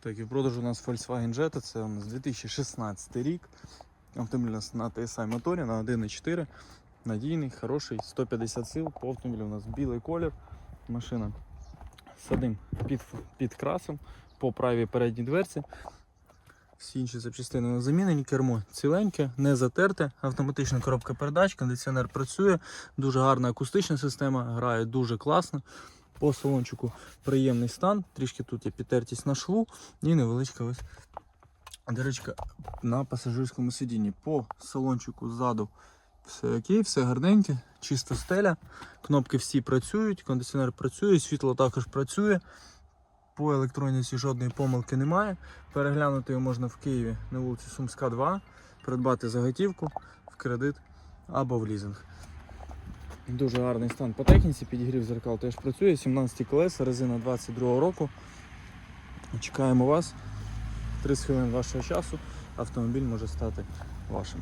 Так, і в продажу у нас Volkswagen Jetta, це у нас 2016 рік. Автомобіль у нас на TSI моторі на 1.4. Надійний, хороший, 150 сил. По автомобілю у нас білий колір. Машина садим під, під красом по правій передній дверці. Всі інші запчастини на замінені, кермо ціленьке, не затерте, автоматична коробка передач, кондиціонер працює, дуже гарна акустична система, грає дуже класно. По салончику приємний стан, трішки тут є підтертість на шву і невеличка ось дирочка на пасажирському сидінні. По салончику ззаду все окей, все гарненьке, чиста стеля. Кнопки всі працюють, кондиціонер працює, світло також працює. По електроніці жодної помилки немає. Переглянути його можна в Києві на вулиці Сумська, 2, придбати заготівку в кредит або в лізинг. Дуже гарний стан по техніці, підігрів зеркал теж працює. 17 колеса, резина 22 року. Чекаємо вас. 30 хвилин вашого часу. Автомобіль може стати вашим.